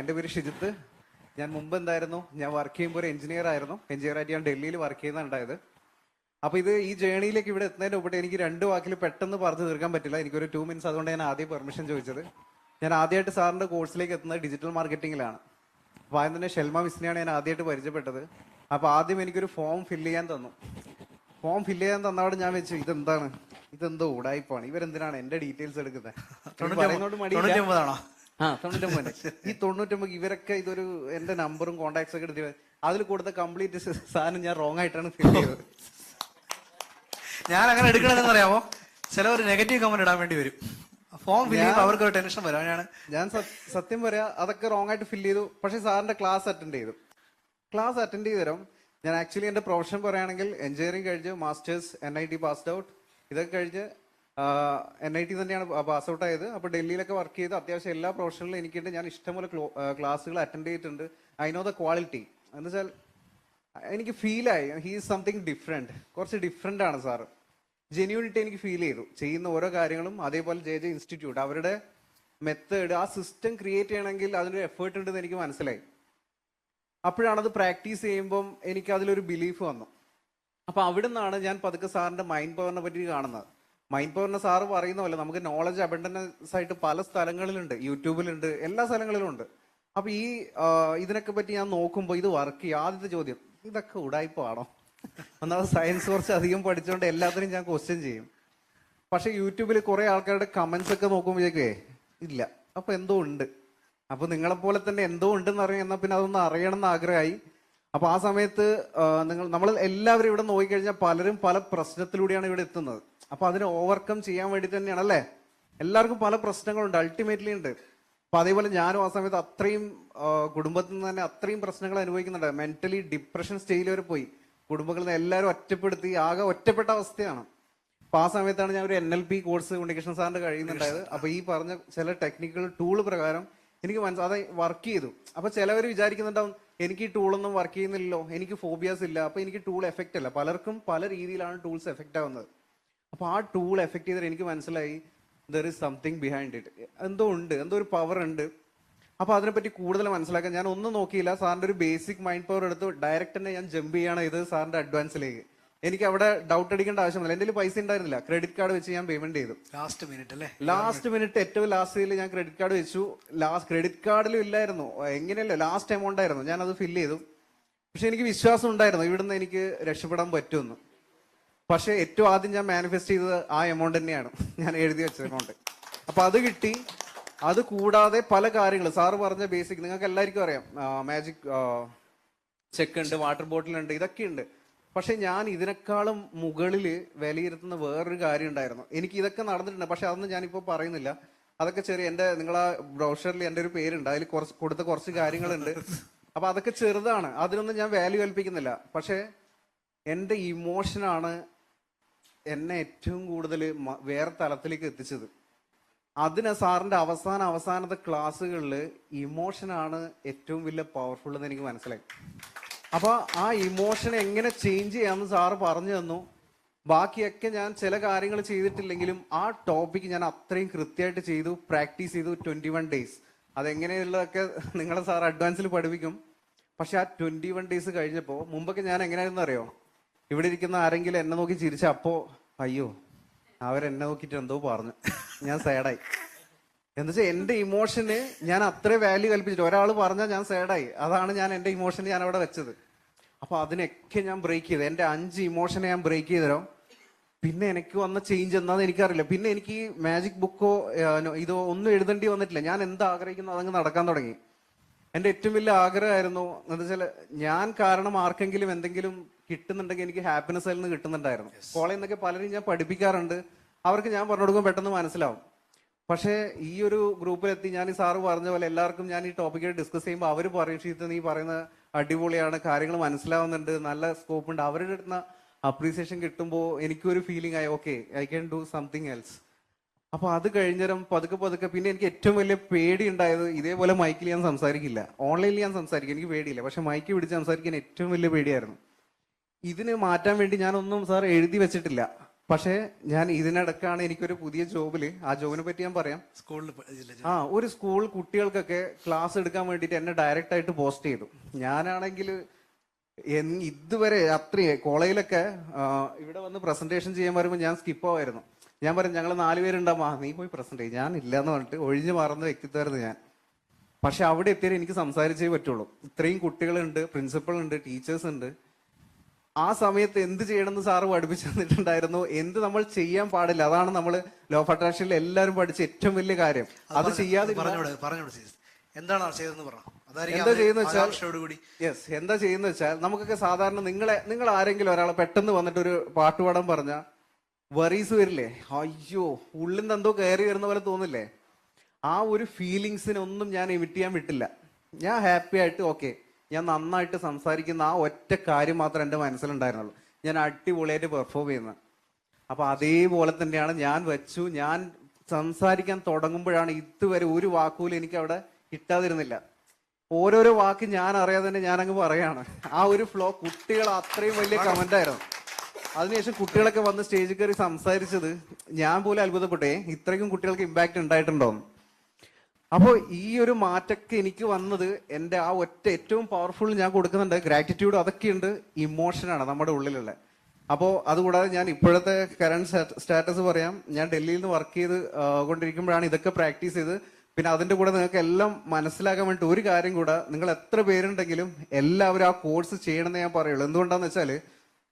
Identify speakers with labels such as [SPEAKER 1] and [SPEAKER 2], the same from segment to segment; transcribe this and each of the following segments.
[SPEAKER 1] എന്റെ പേര് ഷിജിത്ത്. ഞാൻ മുമ്പ് എന്തായിരുന്നു ഞാൻ വർക്ക് ചെയ്യുമ്പോൾ ഒരു എഞ്ചിനീയർ ആയിരുന്നു. എഞ്ചിനീയർ ആയിട്ട് ഞാൻ ഡൽഹിയിൽ വർക്ക് ചെയ്യുന്നുണ്ടായത് അപ്പൊ ഇത് ഈ ജേണിയിലേക്ക് ഇവിടെ എത്തുന്നതിന് മുമ്പ് എനിക്ക് രണ്ട് വാക്കിൽ പെട്ടെന്ന് പറഞ്ഞു തീർക്കാൻ പറ്റില്ല. എനിക്കൊരു ടു മിനിറ്റ്സ് അതുകൊണ്ട് ഞാൻ ആദ്യം പെർമിഷൻ ചോദിച്ചത്. ഞാൻ ആദ്യമായിട്ട് സാറിന്റെ കോഴ്സിലേക്ക് എത്തുന്നത് ഡിജിറ്റൽ മാർക്കറ്റിംഗിലാണ് അപ്പോൾ ആദ്യം തന്നെ ഷെൽമ മിസ്സിനെയാണ് ഞാൻ ആദ്യമായിട്ട് പരിചയപ്പെട്ടത്. അപ്പോൾ ആദ്യം എനിക്കൊരു ഫോം ഫില്ല് ചെയ്യാൻ തന്നു. ഫോം ഫില്ല് ചെയ്യാൻ തന്നവിടെ ഞാൻ വെച്ചു ഇതെന്താണ്? ഇതെന്തോ ഉടായ്പാണ് ഇവരെന്തിനാണ് എന്റെ ഡീറ്റെയിൽസ് എടുക്കുന്നത്? ആ തൊണ്ണൂറ്റൊമ്പത് ഈ തൊണ്ണൂറ്റൊമ്പത് ഇവരൊക്കെ ഇതൊരു എന്റെ നമ്പറും കോണ്ടാക്ട്സ് ഒക്കെ എടുത്ത് അതിൽ കൊടുത്ത കംപ്ലീറ്റ് സാധനം ഞാൻ റോങ് ആയിട്ടാണ് ഫീൽ ചെയ്തത്.
[SPEAKER 2] ഞാൻ അങ്ങനെ എടുക്കണമെന്ന് അറിയാമോ ഒരു നെഗറ്റീവ് കമന്റ് ഇടാൻ വേണ്ടി വരും. ഫോം ഫില്ല് ചെയ്യുമ്പോൾ അവർക്ക് ഒരു ടെൻഷൻ വരും. ഞാൻ
[SPEAKER 1] ഞാൻ സത്യം പറയാ അതൊക്കെ റോങ് ആയിട്ട് ഫില്ല് ചെയ്തു. പക്ഷെ സാറിന്റെ ക്ലാസ് അറ്റൻഡ് ചെയ്തു. ക്ലാസ് അറ്റൻഡ് ചെയ്ത് തരാം ഞാൻ ആക്ച്വലി എന്റെ പ്രൊഫഷൻ പറയുകയാണെങ്കിൽ എഞ്ചിനീയറിംഗ് കഴിഞ്ഞ് masters N I T passed out ഇതൊക്കെ കഴിഞ്ഞ് എൻ ഐ ടി തന്നെയാണ് പാസ് ഔട്ട് ആയത്. അപ്പോൾ ഡൽഹിയിലൊക്കെ വർക്ക് ചെയ്ത് അത്യാവശ്യം എല്ലാ പ്രൊഫഷനിലും എനിക്കുണ്ട്. ഞാൻ ഇഷ്ടംപോലെ ക്ലാസ്സുകൾ അറ്റൻഡ് ചെയ്തിട്ടുണ്ട്. ഐ നോ ദ ക്വാളിറ്റി എന്ന് വെച്ചാൽ എനിക്ക് ഫീലായി ഹീ ഈസ് സംതിങ് ഡിഫറെന്റ് കുറച്ച് ഡിഫറെന്റ് ആണ് സാർ ജെന്യൂണിറ്റി എനിക്ക് ഫീൽ ചെയ്തു. ചെയ്യുന്ന ഓരോ കാര്യങ്ങളും അതേപോലെ ജെ ജെ ഇൻസ്റ്റിറ്റ്യൂട്ട് അവരുടെ മെത്തേഡ് ആ സിസ്റ്റം ക്രിയേറ്റ് ചെയ്യണമെങ്കിൽ അതിനൊരു എഫേർട്ട് ഉണ്ടെന്ന് എനിക്ക് മനസ്സിലായി. അപ്പോഴാണത് പ്രാക്ടീസ് ചെയ്യുമ്പം എനിക്ക് അതിലൊരു ബിലീഫ് വന്നു. അപ്പോൾ അവിടെ നിന്നാണ് ഞാൻ പതുക്കെ സാറിന്റെ മൈൻഡ് പവറിനെ പറ്റി കാണുന്നത്. മൈൻഡ് പവറിന് സാറ് പറയുന്ന പോലെ നമുക്ക് നോളജ് അബണ്ടൻസ് ആയിട്ട് പല സ്ഥലങ്ങളിലുണ്ട്. യൂട്യൂബിലുണ്ട്. എല്ലാ സ്ഥലങ്ങളിലും ഉണ്ട് അപ്പൊ ഈ ഇതിനൊക്കെ പറ്റി ഞാൻ നോക്കുമ്പോൾ ഇത് വർക്ക് ചെയ്യും. ആദ്യത്തെ ചോദ്യം ഇതൊക്കെ ഉടായ്പാണോ ഒന്നാമത് സയൻസ് കുറച്ച് അധികം പഠിച്ചുകൊണ്ട് എല്ലാത്തിനും ഞാൻ ക്വസ്റ്റ്യൻ ചെയ്യും. പക്ഷെ യൂട്യൂബിൽ കുറെ ആൾക്കാരുടെ കമന്റ്സ് ഒക്കെ നോക്കുമ്പോഴേക്കേ ഇല്ല. അപ്പൊ എന്തോ ഉണ്ട്. അപ്പൊ നിങ്ങളെപ്പോലെ തന്നെ എന്തോ ഉണ്ടെന്ന് അറിയാം എന്നാ പിന്നെ അതൊന്ന് അറിയണം എന്ന് ആഗ്രഹമായി. അപ്പൊ ആ സമയത്ത് നിങ്ങൾ നമ്മൾ എല്ലാവരും ഇവിടെ നോക്കിക്കഴിഞ്ഞാൽ പലരും പല പ്രശ്നത്തിലൂടെയാണ് ഇവിടെ എത്തുന്നത്. അപ്പൊ അതിനെ ഓവർകം ചെയ്യാൻ വേണ്ടി തന്നെയാണ് അല്ലേ എല്ലാവർക്കും പല പ്രശ്നങ്ങളുണ്ട് അൾട്ടിമേറ്റ്ലി ഉണ്ട്. അപ്പൊ അതേപോലെ ഞാനും ആ സമയത്ത് അത്രയും കുടുംബത്തിൽ നിന്ന് തന്നെ അത്രയും പ്രശ്നങ്ങൾ അനുഭവിക്കുന്നുണ്ട്. മെന്റലി ഡിപ്രഷൻ സ്റ്റേജിൽ വരെ പോയി. കുടുംബങ്ങളിൽ നിന്ന് എല്ലാവരും ഒറ്റപ്പെടുത്തി ആകെ ഒറ്റപ്പെട്ട അവസ്ഥയാണ്. അപ്പൊ ആ സമയത്താണ് ഞാൻ ഒരു N L P course communication സാറിന്റെ കഴിയുന്നുണ്ടായത് അപ്പൊ ഈ പറഞ്ഞ ചില ടെക്നിക്കൽ ടൂൾ പ്രകാരം എനിക്ക് മനസ്സിലായി അത് വർക്ക് ചെയ്തു. അപ്പൊ ചിലവർ വിചാരിക്കുന്നുണ്ടാവും എനിക്ക് ഈ ടൂളൊന്നും വർക്ക് ചെയ്യുന്നില്ലല്ലോ എനിക്ക് ഫോബിയാസ് ഇല്ല അപ്പൊ എനിക്ക് ടൂൾ എഫക്റ്റ് അല്ല. പലർക്കും പല രീതിയിലാണ് ടൂൾസ് എഫക്റ്റ് ആവുന്നത്. അപ്പൊ ആ ടൂൾ എഫക്ട് ചെയ്തിട്ട് എനിക്ക് മനസ്സിലായി there is something behind it എന്തോ ഉണ്ട് എന്തോ ഒരു പവർ ഉണ്ട്. അപ്പൊ അതിനെപ്പറ്റി കൂടുതൽ മനസ്സിലാക്കാൻ ഞാൻ ഒന്നും നോക്കിയില്ല. സാറിന്റെ ഒരു ബേസിക് മൈൻഡ് പവർ എടുത്ത് ഡയറക്റ്റ് തന്നെ ഞാൻ ജമ്പ് ചെയ്യാണ് ഇത് സാറിന്റെ അഡ്വാൻസിലേക്ക് എനിക്ക് അവിടെ ഡൗട്ട് അടിക്കേണ്ട ആവശ്യമില്ല എന്റെ പൈസ ഉണ്ടായിരുന്നില്ല. ക്രെഡിറ്റ് കാർഡ് വെച്ച് ഞാൻ പേയ്മെന്റ് ചെയ്തു.
[SPEAKER 2] ലാസ്റ്റ് മിനിറ്റ് അല്ലേ?
[SPEAKER 1] ലാസ്റ്റ് മിനിറ്റ് ഏറ്റവും ലാസ്റ്റിൽ ഞാൻ ക്രെഡിറ്റ് കാർഡ് വെച്ചു. ലാസ്റ്റ് ക്രെഡിറ്റ് കാർഡിലും ഇല്ലായിരുന്നു. എങ്ങനെയല്ല? ലാസ്റ്റ് എമൗണ്ട് ആയിരുന്നു. ഞാൻ അത് ഫില്ല് ചെയ്തു. പക്ഷെ എനിക്ക് വിശ്വാസം ഉണ്ടായിരുന്നു. ഇവിടുന്ന് എനിക്ക് രക്ഷപ്പെടാൻ പറ്റുമെന്ന്. പക്ഷെ ഏറ്റവും ആദ്യം ഞാൻ മാനിഫെസ്റ്റ് ചെയ്തത് ആ എമൗണ്ട് തന്നെയാണ്. ഞാൻ എഴുതി വെച്ച എമൗണ്ട് അപ്പൊ അത് കിട്ടി. അത് കൂടാതെ പല കാര്യങ്ങൾ സാറ് പറഞ്ഞ ബേസിക് നിങ്ങൾക്ക് എല്ലാവർക്കും അറിയാം മാജിക് ചെക്ക് ഉണ്ട് വാട്ടർ ബോട്ടിൽ ഉണ്ട് ഇതൊക്കെ ഉണ്ട്. പക്ഷെ ഞാൻ ഇതിനേക്കാളും മുകളിൽ വിലയിരുത്തുന്ന വേറൊരു കാര്യം ഉണ്ടായിരുന്നു. എനിക്ക് ഇതൊക്കെ നടന്നിട്ടുണ്ട്. പക്ഷെ അതൊന്നും ഞാനിപ്പോൾ പറയുന്നില്ല. അതൊക്കെ ചെറിയ എന്റെ നിങ്ങളാ ബ്രൗഷറിൽ എന്റെ ഒരു പേരുണ്ട്. അതിൽ കുറച്ച് കൊടുത്ത കുറച്ച് കാര്യങ്ങളുണ്ട്. അപ്പൊ അതൊക്കെ ചെറുതാണ്. അതിനൊന്നും ഞാൻ വാല്യൂ കൽപ്പിക്കുന്നില്ല. പക്ഷേ എന്റെ ഇമോഷനാണ് എന്നെ ഏറ്റവും കൂടുതൽ വേറെ തലത്തിലേക്ക് എത്തിച്ചത്. അതിന് സാറിന്റെ അവസാന അവസാനത്തെ ക്ലാസ്സുകളിൽ ഇമോഷനാണ് ഏറ്റവും വലിയ പവർഫുൾ എന്ന് എനിക്ക് മനസ്സിലായി. അപ്പൊ ആ ഇമോഷൻ എങ്ങനെ ചേഞ്ച് ചെയ്യാമെന്ന് സാറ് പറഞ്ഞു തന്നു. ബാക്കിയൊക്കെ ഞാൻ ചില കാര്യങ്ങൾ ചെയ്തിട്ടില്ലെങ്കിലും ആ ടോപ്പിക് ഞാൻ അത്രയും കൃത്യമായിട്ട് ചെയ്തു പ്രാക്ടീസ് ചെയ്തു ട്വന്റി വൺ ഡേയ്സ് അതെങ്ങനെയുള്ളതൊക്കെ നിങ്ങളെ സാർ അഡ്വാൻസിൽ പഠിപ്പിക്കും. പക്ഷെ ആ ട്വന്റി വൺ ഡേയ്സ് കഴിഞ്ഞപ്പോൾ മുമ്പൊക്കെ ഞാൻ എങ്ങനെയായിരുന്നു അറിയോ? ഇവിടെ ഇരിക്കുന്ന ആരെങ്കിലും എന്നെ നോക്കി ചിരിച്ച അപ്പോ അയ്യോ അവരെന്നെ നോക്കിയിട്ട് എന്തോ പറഞ്ഞു. ഞാൻ സാഡായി എന്നുവെച്ചാൽ എന്റെ ഇമോഷന് ഞാൻ അത്ര വാല്യൂ കൽപ്പിച്ചിട്ട് ഒരാൾ പറഞ്ഞാൽ ഞാൻ സാഡായി അതാണ് ഞാൻ എന്റെ ഇമോഷൻ ഞാൻ അവിടെ വെച്ചത്. അപ്പൊ അതിനൊക്കെ ഞാൻ ബ്രേക്ക് ചെയ്തു. എന്റെ അഞ്ച് ഇമോഷനെ ഞാൻ ബ്രേക്ക് ചെയ്തരോ? പിന്നെ എനിക്ക് വന്ന ചേഞ്ച് എന്താന്ന് എനിക്കറിയില്ല. പിന്നെ എനിക്ക് മാജിക് ബുക്കോ ഇതോ ഒന്നും എഴുതേണ്ടി വന്നിട്ടില്ല. ഞാൻ എന്താ ആഗ്രഹിക്കുന്നു അതങ്ങ് നടക്കാൻ തുടങ്ങി. എന്റെ ഏറ്റവും വലിയ ആഗ്രഹമായിരുന്നു എന്താ വെച്ചാൽ ഞാൻ കാരണം ആർക്കെങ്കിലും എന്തെങ്കിലും കിട്ടുന്നുണ്ടെങ്കിൽ എനിക്ക് ഹാപ്പിനെസ് അതിൽ നിന്ന് കിട്ടുന്നുണ്ടായിരുന്നു. കോളേജിൽ നിന്നൊക്കെ പലരും ഞാൻ പഠിപ്പിക്കാറുണ്ട്. അവർക്ക് ഞാൻ പറഞ്ഞു കൊടുക്കുമ്പോൾ പെട്ടെന്ന് മനസ്സിലാവും. പക്ഷേ ഈ ഒരു ഗ്രൂപ്പിലെത്തി ഞാൻ ഈ സാറ് പറഞ്ഞ പോലെ എല്ലാവർക്കും ഞാൻ ഈ ടോപ്പിക്കിൽ ഡിസ്കസ് ചെയ്യുമ്പോൾ അവർ പറയും ഷീത്ത് നീ പറയുന്ന അടിപൊളിയാണ് കാര്യങ്ങൾ മനസ്സിലാവുന്നുണ്ട് നല്ല സ്കോപ്പ് ഉണ്ട്. അവരുടെ അടുത്ത് അപ്രീസിയേഷൻ കിട്ടുമ്പോൾ എനിക്കൊരു ഫീലിംഗ് ആയി okay I can do something else അപ്പൊ അത് കഴിഞ്ഞേരം പതുക്കെ പതുക്കെ പിന്നെ എനിക്ക് ഏറ്റവും വലിയ പേടി ഉണ്ടായത് ഇതേപോലെ മൈക്കിൽ ഞാൻ സംസാരിക്കില്ല. ഓൺലൈനിൽ ഞാൻ സംസാരിക്കും എനിക്ക് പേടിയില്ല. പക്ഷെ മൈക്ക് പിടിച്ച് സംസാരിക്കാൻ ഏറ്റവും വലിയ പേടിയായിരുന്നു. ഇതിന് മാറ്റാൻ വേണ്ടി ഞാനൊന്നും സാർ എഴുതി വെച്ചിട്ടില്ല. പക്ഷേ ഞാൻ ഇതിനിടക്കാണ് എനിക്കൊരു പുതിയ ജോബിൽ. ആ ജോബിനെ പറ്റി ഞാൻ പറയാം.
[SPEAKER 2] സ്കൂളിൽ
[SPEAKER 1] ആ ഒരു സ്കൂൾ കുട്ടികൾക്കൊക്കെ ക്ലാസ് എടുക്കാൻ വേണ്ടിയിട്ട് എന്നെ ഡയറക്റ്റ് ആയിട്ട് പോസ്റ്റ് ചെയ്തു. ഞാനാണെങ്കിൽ ഇതുവരെ അത്രയും കോളേജിലൊക്കെ ഇവിടെ വന്ന് പ്രസന്റേഷൻ ചെയ്യാൻ പറയുമ്പോൾ ഞാൻ സ്കിപ്പ് ആവായിരുന്നു. ഞാൻ പറയും ഞങ്ങൾ നാല് പേരുണ്ടാവും. ആ നീ പോയി പ്രസന്റ് ചെയ്യും. ഞാൻ ഇല്ലാന്ന് പറഞ്ഞിട്ട് ഒഴിഞ്ഞു മാറുന്ന വ്യക്തിത്വമായിരുന്നു ഞാൻ. പക്ഷെ അവിടെ എത്തിയാൽ എനിക്ക് സംസാരിച്ചേ പറ്റുള്ളൂ. ഇത്രയും കുട്ടികളുണ്ട് പ്രിൻസിപ്പൾ ഉണ്ട് ടീച്ചേഴ്സ് ഉണ്ട്. ആ സമയത്ത് എന്ത് ചെയ്യണമെന്ന് സാറ് പഠിപ്പിച്ചു തന്നിട്ടുണ്ടായിരുന്നു. എന്ത് നമ്മൾ ചെയ്യാൻ പാടില്ല. അതാണ് നമ്മൾ ലോ ഓഫ് അട്രാക്ഷനിൽ എല്ലാവരും പഠിച്ച ഏറ്റവും വലിയ കാര്യം. അത് ചെയ്യാതെ
[SPEAKER 2] എന്താണ് ചെയ്തതെന്ന് പറഞ്ഞു?
[SPEAKER 1] എന്താ ചെയ്യുന്ന വെച്ചാൽ യെസ് എന്താ ചെയ്യുന്ന വെച്ചാൽ നമുക്കൊക്കെ സാധാരണ നിങ്ങളെ നിങ്ങൾ ആരെങ്കിലും ഒരാളെ പെട്ടെന്ന് വന്നിട്ട് ഒരു പാട്ട് പാടാൻ പറഞ്ഞ വറീസ് വരില്ലേ? അയ്യോ ഉള്ളിൽ നിന്ന് എന്തോ കയറി വരുന്ന പോലെ തോന്നില്ലേ? ആ ഒരു ഫീലിങ്സിനൊന്നും ഞാൻ എമിറ്റ് ചെയ്യാൻ വിട്ടില്ല. ഞാൻ ഹാപ്പി ആയിട്ട് ഓക്കെ ഞാൻ നന്നായിട്ട് സംസാരിക്കുന്ന ആ ഒറ്റ കാര്യം മാത്രം എന്റെ മനസ്സിലുണ്ടായിരുന്നുള്ളൂ. ഞാൻ അടിപൊളിയായിട്ട് പെർഫോം ചെയ്യുന്നത്. അപ്പൊ അതേപോലെ തന്നെയാണ് ഞാൻ വെച്ചു. ഞാൻ സംസാരിക്കാൻ തുടങ്ങുമ്പോഴാണ് ഇതുവരെ ഒരു വാക്കുപോലും എനിക്ക് അവിടെ കിട്ടാതിരുന്നില്ല. ഓരോരോ വാക്ക് ഞാൻ അറിയാതെ തന്നെ ഞാൻ അങ്ങ് പറയാണ്. ആ ഒരു ഫ്ലോ കുട്ടികൾ അത്രയും വലിയ കമന്റ് ആയിരുന്നു. അതിനുശേഷം കുട്ടികളൊക്കെ വന്ന് സ്റ്റേജിൽ കയറി സംസാരിച്ചത് ഞാൻ പോലും അത്ഭുതപ്പെട്ടേ. ഇത്രയ്ക്കും കുട്ടികൾക്ക് ഇമ്പാക്ട് ഉണ്ടായിട്ടുണ്ടോന്ന് അപ്പോൾ ഈ ഒരു മാറ്റൊക്കെ എനിക്ക് വന്നത് എന്റെ ആ ഒറ്റ ഏറ്റവും പവർഫുൾ ഞാൻ കൊടുക്കുന്നുണ്ട്. ഗ്രാറ്റിറ്റ്യൂഡ് അതൊക്കെയുണ്ട്. ഇമോഷനാണ് നമ്മുടെ ഉള്ളിലുള്ള. അപ്പോ അതുകൂടാതെ ഞാൻ ഇപ്പോഴത്തെ കറണ്ട് സ്റ്റാറ്റസ് പറയാം. ഞാൻ ഡൽഹിയിൽ നിന്ന് വർക്ക് ചെയ്ത് കൊണ്ടിരിക്കുമ്പോഴാണ് ഇതൊക്കെ പ്രാക്ടീസ് ചെയ്ത്. പിന്നെ അതിന്റെ കൂടെ നിങ്ങൾക്ക് എല്ലാം മനസ്സിലാക്കാൻ വേണ്ടി ഒരു കാര്യം കൂടെ നിങ്ങൾ എത്ര പേരുണ്ടെങ്കിലും എല്ലാവരും ആ കോഴ്സ് ചെയ്യണമെന്ന് ഞാൻ പറയുള്ളൂ. എന്തുകൊണ്ടാന്ന് വെച്ചാൽ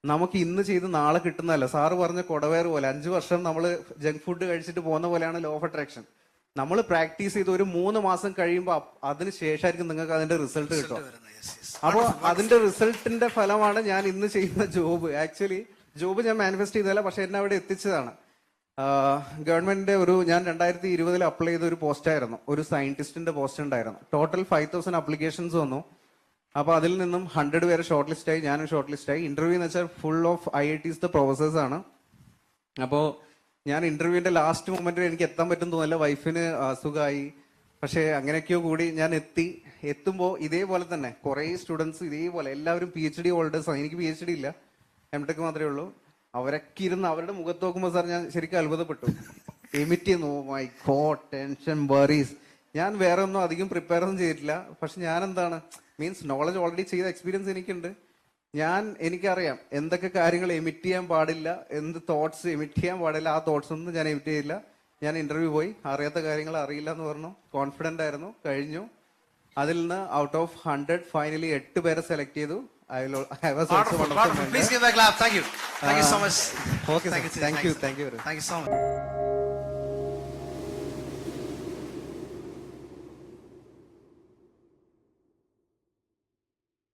[SPEAKER 1] നമുക്ക് ഇന്ന് ചെയ്ത് നാളെ കിട്ടുന്നതല്ല. സാറ് പറഞ്ഞ കൊടവേർ പോലെ അഞ്ചു വർഷം നമ്മൾ ജങ്ക് ഫുഡ് കഴിച്ചിട്ട് പോകുന്ന പോലെയാണ് ലോ ഓഫ് അട്രാക്ഷൻ നമ്മൾ പ്രാക്ടീസ് ചെയ്ത് ഒരു മൂന്ന് മാസം കഴിയുമ്പോൾ അതിന് ശേഷമായിരിക്കും നിങ്ങൾക്ക് അതിന്റെ റിസൾട്ട്
[SPEAKER 2] കിട്ടും
[SPEAKER 1] അപ്പോൾ അതിന്റെ റിസൾട്ടിന്റെ ഫലമാണ് ഞാൻ ഇന്ന് ചെയ്യുന്ന ജോബ്. ആക്ച്വലി ജോബ് ഞാൻ മാനിഫെസ്റ്റ് ചെയ്തതല്ല പക്ഷെ എന്നെ അവിടെ എത്തിച്ചതാണ്. ഗവൺമെന്റിന്റെ ഒരു ഞാൻ രണ്ടായിരത്തി ഇരുപതിൽ അപ്ലൈ ചെയ്ത ഒരു പോസ്റ്റ് ആയിരുന്നു. ഒരു സയന്റിസ്റ്റിന്റെ പോസ്റ്റ് ഉണ്ടായിരുന്നു. ടോട്ടൽ ഫൈവ് തൗസൻഡ് അപ്ലിക്കേഷൻസ് വന്നു. അപ്പൊ അതിൽ നിന്നും ഹൺഡ്രഡ് പേര് ഷോർട്ട് ലിസ്റ്റ് ആയി ഞാനും ഷോർട്ട് ലിസ്റ്റ് ആയി. ഇന്റർവ്യൂ എന്ന് വെച്ചാൽ full of I I Ts the professors ആണ്. അപ്പോൾ ഞാൻ ഇന്റർവ്യൂവിന്റെ ലാസ്റ്റ് മൊമെന്റിൽ എനിക്ക് എത്താൻ പറ്റും തോന്നില്ല വൈഫിന് അസുഖമായി പക്ഷേ അങ്ങനെയൊക്കെയോ കൂടി ഞാൻ എത്തി. എത്തുമ്പോൾ ഇതേപോലെ തന്നെ കുറേ സ്റ്റുഡൻസ് ഇതേപോലെ എല്ലാവരും പി എച്ച് ഡി ഹോൾഡേഴ്സാണ് എനിക്ക് പി എച്ച് ഡി ഇല്ല. എം ടെക് മാത്രമേ ഉള്ളൂ. അവരൊക്കെ ഇരുന്ന് അവരുടെ മുഖത്ത് നോക്കുമ്പോൾ സാർ ഞാൻ ശരിക്കും അത്ഭുതപ്പെട്ടു. Emit no my god tension worries ഞാൻ വേറെ ഒന്നും അധികം പ്രിപ്പയർ ഒന്നും ചെയ്തിട്ടില്ല. പക്ഷെ ഞാൻ എന്താണ് മീൻസ് നോളജ് ഓൾറെഡി ചെയ്ത എക്സ്പീരിയൻസ് എനിക്കുണ്ട്. ഞാൻ എനിക്കറിയാം എന്തൊക്കെ കാര്യങ്ങൾ എമിറ്റ് ചെയ്യാൻ പാടില്ല എന്ത് തോട്ട്സ് എമിറ്റ് ചെയ്യാൻ പാടില്ല ആ തോട്ട്സ് ഒന്നും ഞാൻ എമിറ്റ് ചെയ്യില്ല. ഞാൻ ഇന്റർവ്യൂ പോയി അറിയാത്ത കാര്യങ്ങൾ അറിയില്ല എന്ന് പറഞ്ഞു. കോൺഫിഡന്റ് ആയിരുന്നു കഴിഞ്ഞു. അതിൽ നിന്ന് ഔട്ട് ഓഫ് ഹൺഡ്രഡ് ഫൈനലി എട്ട് പേരെ സെലക്ട് ചെയ്തു. Okay thank you thank you
[SPEAKER 2] thank you so much